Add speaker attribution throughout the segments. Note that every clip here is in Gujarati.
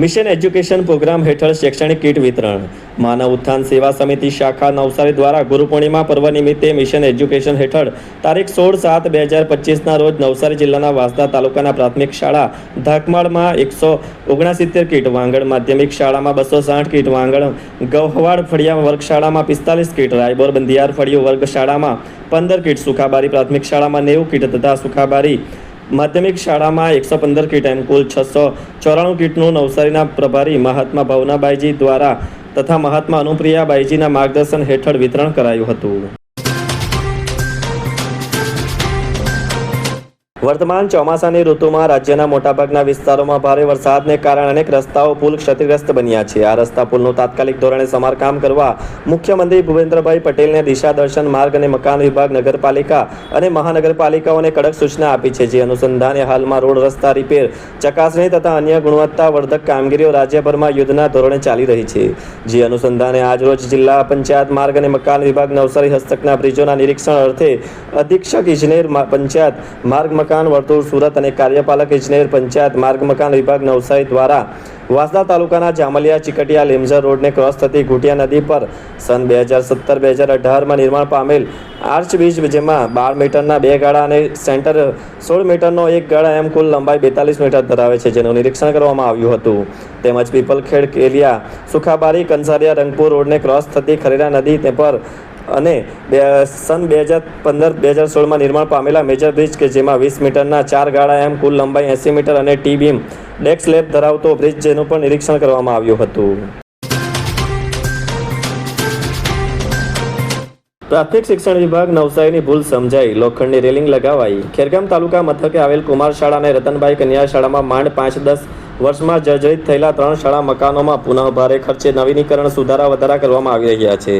Speaker 1: મિશન એજ્યુકેશન પ્રોગ્રામ હેઠળ શૈક્ષણિક કીટ વિતરણ. માનવ ઉત્થાન સેવા સમિતિ શાખા નવસારી દ્વારા ગુરુ પૂર્ણિમા પર્વ નિમિત્તે મિશન એજ્યુકેશન હેઠળ તારીખ સોળ સાત બે હજાર પચીસના રોજ નવસારી જિલ્લાના વાંસદા તાલુકાના પ્રાથમિક શાળા ધાકમાળમાં એકસો ઓગણસિત્તેર કીટ વાંગડ માધ્યમિક શાળામાં બસો સાઠ કીટ વાંગડ ગૌહવાડ ફળિયા વર્ગશાળામાં પિસ્તાલીસ કીટ, રાયબોર બંધિયાર ફળિયો વર્ગશાળામાં પંદર કીટ, સુખાબારી પ્રાથમિક શાળામાં નેવું કીટ તથા સુખાબારી માધ્યમિક શાળામાં એકસો પંદર કીટ એમ કુલ છસો ચોરાણું કીટનું નવસારીના પ્રભારી મહાત્મા ભાવનાબાઈજી દ્વારા તથા મહાત્મા અનુપ્રિયાબાઈજીના માર્ગદર્શન હેઠળ વિતરણ કરાયું હતું. વર્તમાન ચોમાસાની ઋતુમાં રાજ્યના મોટાભાગના વિસ્તારોમાં ભારે વરસાદને કારણે અનેક રસ્તાઓ પુલ ક્ષતિગ્રસ્ત બન્યા છે. આ રસ્તા પુલનું તાત્કાલિક ધોરણે સમારકામ કરવા મુખ્યમંત્રી ભૂપેન્દ્રભાઈ પટેલને દિશા દર્શન માર્ગ અને મકાન વિભાગ, નગરપાલિકા અને મહાનગરપાલિકાઓને કડક સૂચના આપી છે. જે અનુસંધાને હાલમાં રોડ રસ્તા રિપેર, ચકાસણી તથા અન્ય ગુણવત્તાવર્ધક કામગીરીઓ રાજ્યભરમાં યુદ્ધના ધોરણે ચાલી રહી છે. જે અનુસંધાને આજરોજ જિલ્લા પંચાયત માર્ગ અને મકાન વિભાગ નવસારી હસ્તકના બ્રિજોના નિરીક્ષણ અર્થે અધિક્ષક ઇજનેર પંચાયત માર્ગ, મકાન વર્તુળ, સુરત અને કાર્યપાલક ઇજનેર, પંચાયત, માર્ગ મકાન વિભાગ, નવસારી દ્વારા વાસદા તાલુકાના જામલિયા, ચીકટિયા, લેમઝર રોડને ક્રોસ થતી ઘૂંટિયા નદી પર સન બે હજાર સત્તર, બે હજાર અઢારમાં નિર્માણ પામેલ આર્ચ બ્રિજ જેમાં બાર મીટરના બે ગાળા અને સેન્ટર સોળ મીટરનો એક ગાળા એમ કુલ લંબાઈ બેતાલીસ મીટર ધરાવે છે, જેનું નિરીક્ષણ કરવામાં આવ્યું હતું. તેમજ પીપલખેડ, કેલિયા, સુખાબારી, કંસારિયા, રંગપુર રોડને ક્રોસ થતી ખરેરા નદી તે પર અને બે સન બે હજાર પંદર, બે હજાર સોળમાં નિર્માણ પામેલા મેજર બ્રિજ કે જેમાં વીસ મીટરના ચાર ગાળા એમ કુલ લંબાઈ એંસી મીટર અને ટી બીમ ડેક સ્લેબ ધરાવતો બ્રિજ જેનું પણ નિરીક્ષણ કરવામાં આવ્યું હતું. પ્રાથમિક શિક્ષણ વિભાગ નવસારીની ભૂલ સમજાઈ. લોખંડની રેલિંગ લગાવાઈ. ખેરગામ તાલુકા મથકે આવેલ કુમાર શાળા અને રતનભાઈ કન્યા શાળામાં માંડ પાંચ દસ વર્ષમાં જર્જરિત થયેલા ત્રણ શાળા મકાનોમાં પુનઃ ભારે ખર્ચે નવીનીકરણ સુધારા વધારા કરવામાં આવી રહ્યા છે.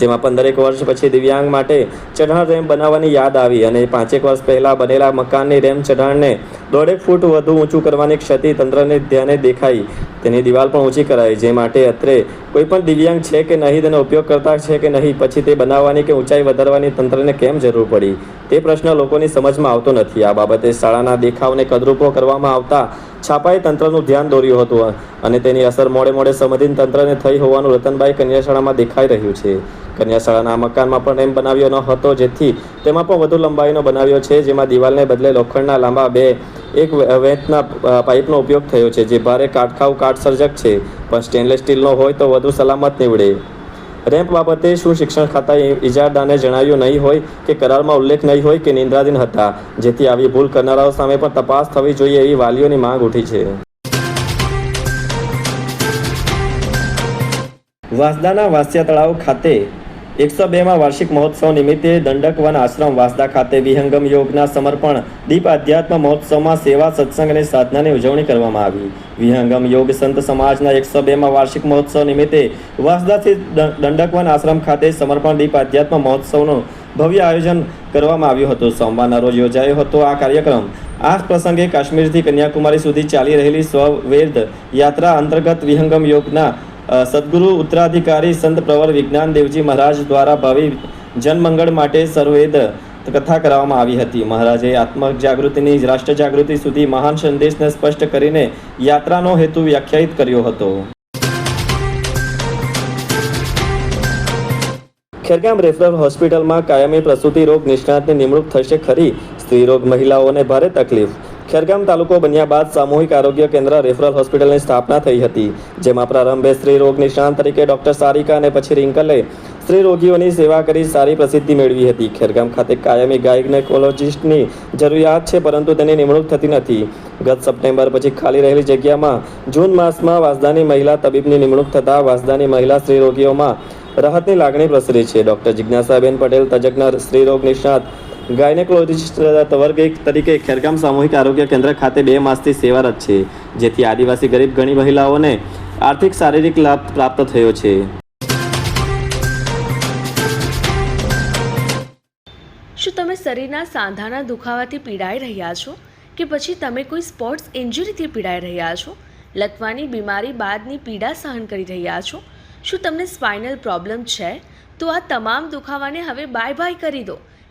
Speaker 1: જેમાં પંદરેક વર્ષ પછી દિવ્યાંગ માટે ચઢાણ રેમ્પ બનાવવાની યાદ આવી અને પાંચેક વર્ષ પહેલાં બનેલા મકાનની રેમ્પ ચઢાણને દોઢેક ફૂટ વધુ ઊંચું કરવાની ક્ષતિ તંત્રને ધ્યાને દેખાઈ. તેની દિવાલ પણ ઊંચી કરાઈ, જે માટે અત્રે કોઈ પણ દિવ્યાંગ છે કે નહીં તેનો ઉપયોગ કરતા છે કે નહીં, પછી તે બનાવવાની કે ઊંચાઈ વધારવાની તંત્રને કેમ જરૂર પડી? તે પ્રશ્ન લોકોની સમજમાં આવતો નથી. આ બાબતે શાળાના દેખાવને કદરૂપો કરવામાં આવતા છાપાએ તંત્રનું ધ્યાન દોર્યું હતું અને તેની અસર મોડે મોડે સમધીન તંત્રને થઈ હોવાનું રતનભાઈ કન્યાશાળામાં દેખાઈ રહ્યું છે. કન્યાશાળાના મકાનમાં પણ રેમ્પ બનાવ્યો ન હતો, જેથી તેમાં પણ વધુ લંબાઈનો બનાવ્યો છે, જેમાં દિવાલને બદલે લોખંડના લાંબા બે, એક વેંતના પાઇપનો ઉપયોગ થયો છે, જે ભારે કાટખાવ કાટસર્જક છે. પણ સ્ટેનલેસ સ્ટીલનો હોય તો વધુ સલામત નીવડે. રેમ્પ બાબતે શું શિક્ષણ ખાતાએ ઇજારદારને જણાવ્યું નહીં હોય કે કરારમાં ઉલ્લેખ નહીં હોય કે નિંદ્રાધીન હતા, જેથી આવી ભૂલ કરનારાઓ સામે પણ તપાસ થવી જોઈએ એવી વાલીઓની માંગ ઉઠી છે. વાંસદાના વાસ્યા તળાવ ખાતે એકસો બેમાં વાર્ષિક મહોત્સવ નિમિત્તે દંડક વન આશ્રમ વાસદા ખાતે વિહંગમ યોગના સમર્પણ દીપ આધ્યાત્મ મહોત્સવમાં સેવા સત્સંગ અને સાધનાની ઉજવણી કરવામાં આવી. વિહંગમ યોગ સંત સમાજના એકસો બેમાં વાર્ષિક મહોત્સવ નિમિત્તે વાસદાથી દંડકવન આશ્રમ ખાતે સમર્પણ દીપ આધ્યાત્મ મહોત્સવનું ભવ્ય આયોજન કરવામાં આવ્યું હતું. સોમવારના રોજ યોજાયો હતો આ કાર્યક્રમ. આ પ્રસંગે કાશ્મીરથી કન્યાકુમારી સુધી ચાલી રહેલી સ્વવેદ યાત્રા અંતર્ગત વિહંગમ યોગના સદગુરુ ઉત્તરાધિકારી સંત પ્રવર વિજ્ઞાન દેવજી મહારાજ દ્વારા ભાવિ જનમંગળ માટે સર્વેદ કથા કરવામાં આવી હતી. મહારાજે આત્મક જાગૃતિની રાષ્ટ્ર જાગૃતિ સુધી મહાન સંદેશને સ્પષ્ટ કરીને યાત્રાનો હેતુ વ્યાખ્યાયિત કર્યો હતો. ખેરગામ રેફરલ હોસ્પિટલમાં કાયમી પ્રસૂતિ રોગ નિષ્ણાતની નિમણૂક થશે ખરી. સ્ત્રી રોગ મહિલાઓને ભારે તકલીફ. ખેરગામ તાલુકો બન્યા બાદ સામૂહિક આરોગ્ય કેન્દ્ર રેફરલ હોસ્પિટલની સ્થાપના થઈ હતી, જેમાં પ્રારંભે સ્ત્રી રોગ નિષ્ણાંત તરીકે ડોક્ટર સારિકા અને પછી રિંકલે સ્ત્રી રોગીઓની સેવા કરી સારી પ્રસિદ્ધિ મેળવી હતી. ખેરગામ ખાતે કાયમી ગાયનેકોલોજિસ્ટની જરૂરિયાત છે, પરંતુ તેની નિમણૂક થતી નથી. ગત સપ્ટેમ્બર પછી ખાલી રહેલી જગ્યામાં જૂન માસમાં વાસદાની મહિલા તબીબની નિમણૂક થતાં વાસદાની મહિલા સ્ત્રી રોગીઓમાં રાહતની લાગણી પ્રસરી છે. ડોક્ટર જિજ્ઞાસાબેન પટેલ, તજજ્ઞ સ્ત્રી રોગ નિષ્ણાત ગાયનેકોલોજિસ્ટ વર્ગ તરીકે ખેરગામ સામૂહિક આરોગ્ય કેન્દ્ર ખાતે બે માસથી સેવારત છે, જેથી આદિવાસી ગરીબ ઘણી મહિલાઓને આર્થિક શારીરિક લાભ પ્રાપ્ત થયો છે.
Speaker 2: શું તમે શરીરના સાંધાના દુખાવાથી પીડાઈ રહ્યા છો? કે પછી તમે કોઈ સ્પોર્ટ્સ ઇન્જરીથી પીડાઈ રહ્યા છો? લકવાની બીમારી બાદની પીડા સહન કરી રહ્યા છો? શું તમને સ્પાઇનલ પ્રોબ્લેમ છે? તો આ તમામ દુખાવાને હવે બાય બાય કરી દો.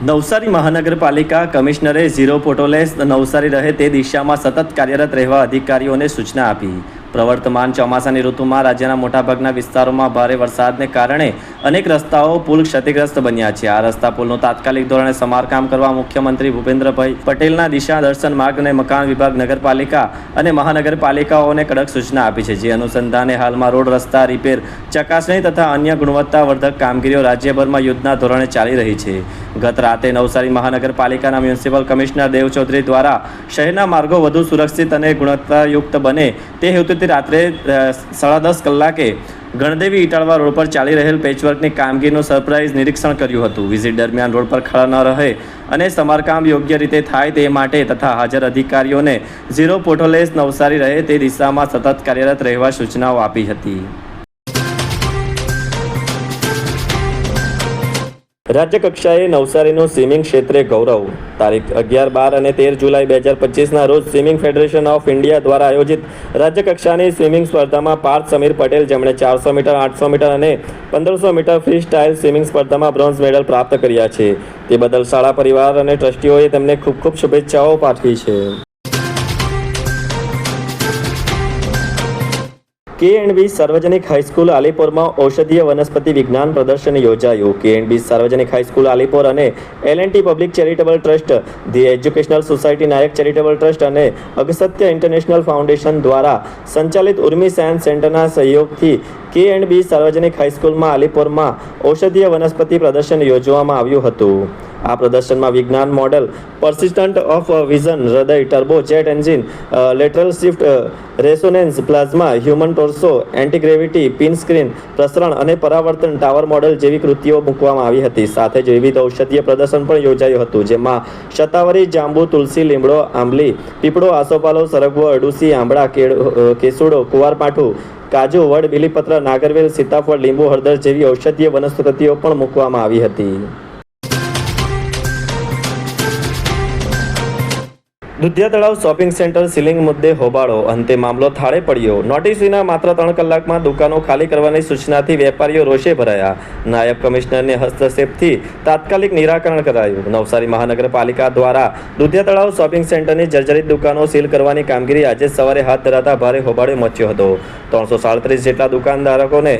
Speaker 1: નવસારી મહાનગરપાલિકા કમિશનરે ઝીરો પોટોલેસ નવસારી રહે તે દિશામાં સતત કાર્યરત રહેવા અધિકારીઓને સૂચના આપી. પ્રવર્તમાન ચોમાસાની ઋતુમાં રાજ્યના મોટાભાગના વિસ્તારોમાં ભારે વરસાદને કારણે અનેક રસ્તાઓ પુલ ક્ષતિગ્રસ્ત બન્યા છે. આ રસ્તા પુલનું તાત્કાલિક ધોરણે સમારકામ કરવા મુખ્યમંત્રી ભૂપેન્દ્રભાઈ પટેલના દિશા દર્શન માર્ગ અને મકાન વિભાગ નગરપાલિકા અને મહાનગરપાલિકાઓને કડક સૂચના આપી છે. જે અનુસંધાને હાલમાં રોડ રસ્તા, રિપેર, ચકાસણી તથા અન્ય ગુણવત્તાવર્ધક કામગીરીઓ રાજ્યભરમાં યુદ્ધના ધોરણે ચાલી રહી છે. ગત રાતે નવસારી મહાનગરપાલિકાના મ્યુનિસિપલ કમિશનર દેવ ચૌધરી દ્વારા શહેરના માર્ગો વધુ સુરક્ષિત અને ગુણવત્તાયુક્ત બને તે હેતુથી રાત્રે સાડા દસ કલાકે ગણદેવી ઇટાળવા રોડ પર ચાલી રહેલ પેચવર્કની કામગીરીનું સરપ્રાઇઝ નિરીક્ષણ કર્યું હતું. વિઝિટ દરમિયાન રોડ પર ખડા ન રહે અને સમારકામ યોગ્ય રીતે થાય તે માટે તથા હાજર અધિકારીઓને ઝીરો પોર્ટોલેસ નવસારી રહે તે દિશામાં સતત કાર્યરત રહેવા સૂચનાઓ આપી હતી. રાજ્ય કક્ષાએ નવસારીનું સ્વિમિંગ ક્ષેત્રે ગૌરવ. તારીખ અગિયાર બાર અને તેર જુલાઈ બે હજાર પચીસના રોજ સ્વિમિંગ ફેડરેશન ઓફ ઇન્ડિયા દ્વારા આયોજિત રાજ્ય કક્ષાની સ્વિમિંગ સ્પર્ધામાં પાર્થ સમીર પટેલ, જેમણે ચારસો મીટર, આઠસો મીટર અને પંદરસો મીટર ફ્રી સ્ટાઇલ સ્વિમિંગ સ્પર્ધામાં બ્રોન્ઝ મેડલ પ્રાપ્ત કર્યા છે. તે બદલ શાળા પરિવાર અને ટ્રસ્ટીઓએ તેમને ખૂબ ખૂબ શુભેચ્છાઓ પાઠવી છે. કે એન્ડ બી સાર્વજનિક હાઈસ્કૂલ આલીપોરમાં ઔષધીય વનસ્પતિ વિજ્ઞાન પ્રદર્શન યોજાયું. કે એન્ડ બી સાર્વજનિક હાઈસ્કૂલ આલીપોર અને L and T public charitable trust the educational society Nayak charitable trust અને અગસત્ય ઇન્ટરનેશનલ ફાઉન્ડેશન દ્વારા સંચાલિત ઉર્મી સાયન્સ સેન્ટરના સહયોગથી કે એન્ડ બી સાર્વજનિક હાઈસ્કૂલમાં આલીપોરમાં ઔષધીય વનસ્પતિ પ્રદર્શન યોજવામાં આવ્યું હતું. આ પ્રદર્શનમાં વિજ્ઞાન મોડેલ પર્સિસ્ટન્ટ ઓફ વિઝન હૃદય turbo jet engine lateral shift resonance plasma human torso antigravity pin screen પ્રસરણ અને પરાવર્તન ટાવર મોડેલ જેવી કૃતિઓ મૂકવામાં આવી હતી. સાથે જ વિવિધ ઔષધીય પ્રદર્શન પણ યોજાયું હતું, જેમાં શતાવરી, જાંબુ, તુલસી, લીમડો, આંબલી, પીપળો, આસોપાલો, સરગવો, અડુસી, આંબળા કેસુડો કુવારપાઠું કાજુ, વડ, બીલીપત્ર, નાગરવેલ, સીતાફળ, લીંબુ, હળદર જેવી ઔષધીય વનસ્પતિઓ પણ મૂકવામાં આવી હતી. દુધિયા તળાવ શોપિંગ સેન્ટર સીલિંગ મુદ્દે હોબાળો. અંતે મામલો થાળે પડ્યો. નોટિસ વિના માત્ર ત્રણ કલાકમાં દુકાનો ખાલી કરવાની સૂચનાથી વેપારીઓ રોષે ભરાયા. નાયબ કમિશનરને હસ્તક્ષેપથી તાત્કાલિક નિરાકરણ કરાયું. નવસારી મહાનગરપાલિકા દ્વારા દુધિયા તળાવ શોપિંગ સેન્ટરની જર્જરિત દુકાનો સીલ કરવાની કામગીરી આજે સવારે હાથ ધરાતા ભારે હોબાળો મચ્યો હતો. ત્રણસો સાડત્રીસ જેટલા દુકાનદારોને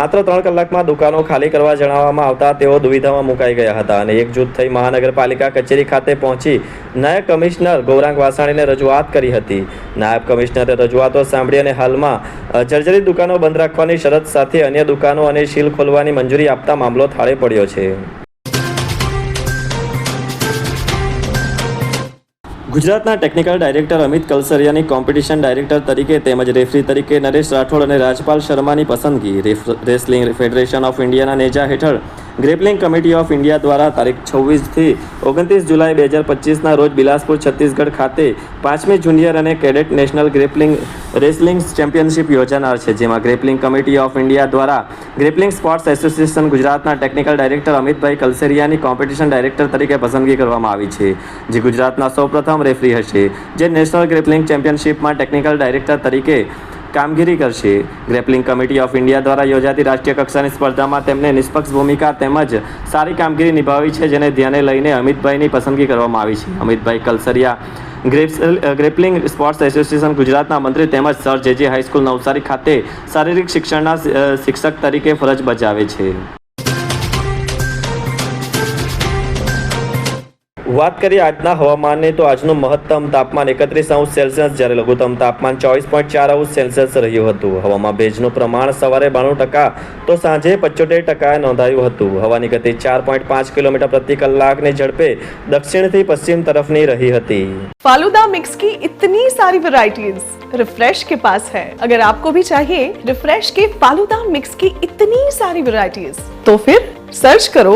Speaker 1: માત્ર ત્રણ કલાકમાં દુકાનો ખાલી કરવા જણાવવામાં આવતા તેઓ દુવિધામાં મુકાઈ ગયા હતા અને એકજૂથ થઈ મહાનગરપાલિકા કચેરી ખાતે પહોંચી નાયબ કમિશનર ગૌરાંગ વાસાણીને રજૂઆત કરી હતી. નાયબ કમિશનરે રજૂઆતો સાંભળી અને હાલમાં જર્જરિત દુકાનો બંધ રાખવાની શરત સાથે અન્ય દુકાનો અને શીલ ખોલવાની મંજૂરી આપતા મામલો થાળે પડ્યો છે. ગુજરાતના ટેકનિકલ ડાયરેક્ટર અમિત કલસરિયાની કોમ્પિટિશન ડાયરેક્ટર તરીકે તેમજ રેફરી તરીકે નરેશ રાઠોડ અને રાજપાલ શર્માની પસંદગી રેસલિંગ ફેડરેશન ઓફ ઇન્ડિયાના નેજા હેઠળ ગ્રેપલિંગ કમિટી ઓફ ઇન્ડિયા દ્વારા તારીખ છવ્વીસથી ઓગણત્રીસ જુલાઈ બે હજાર પચીસના રોજ બિલાસપુર, છત્તીસગઢ ખાતે પાંચમી જુનિયર અને cadet national grappling wrestling championship યોજાનાર છે, જેમાં ગ્રેપલિંગ કમિટી ઓફ ઇન્ડિયા દ્વારા ગ્રેપલિંગ સ્પોર્ટ્સ એસોસિએશન ગુજરાતના ટેકનિકલ ડાયરેક્ટર અમિતભાઈ કલસેરિયાની કોમ્પિટિશન ડાયરેક્ટર તરીકે પસંદગી કરવામાં આવી છે, જે ગુજરાતના સૌપ્રથમ રેફરી હશે, જે નેશનલ ગ્રેપલિંગ ચેમ્પિયનશિપમાં ટેકનિકલ ડાયરેક્ટર તરીકે કામગીરી કરશે. ગ્રેપલિંગ કમિટી ઓફ ઇન્ડિયા દ્વારા યોજાતી રાષ્ટ્રીય કક્ષાની સ્પર્ધામાં તેમને નિષ્પક્ષ ભૂમિકા તેમજ સારી કામગીરી નિભાવી છે, જેને ધ્યાને લઈને અમિતભાઈની પસંદગી કરવામાં આવી છે. Amitbhai Kalsariya grappling sports association ગુજરાતના મંત્રી તેમજ સર જે જે હાઈસ્કૂલ નવસારી ખાતે શારીરિક શિક્ષણના શિક્ષક તરીકે ફરજ બજાવે છે. વાત કરીએ આજના હવામાનની તો આજનું મહત્તમ તાપમાન એકત્રીસ અંશ સેલ્સિયસ જ્યારે લઘુત્તમ તાપમાન ચોવીસ પોઈન્ટ ચાર અંશ સેલ્સિયસ રહ્યું હતું હવામાં ભેજનું પ્રમાણ સવારે બાણું ટકા તો સાંજે પંચોતેર ટકાએ નોંધાયું હતું હવાની ગતિ ચાર પોઈન્ટ પાંચ કિલોમીટર પ્રતિ કલાકની ઝડપે દક્ષિણથી પશ્ચિમ તરફની રહી હતી
Speaker 3: फालूदा मिक्स की इतनी सारी वैरायटीज रिफ्रेश के पास है अगर आपको भी चाहिए रिफ्रेश के फालूदा मिक्स की इतनी सारी वैरायटीज तो फिर सर्च करो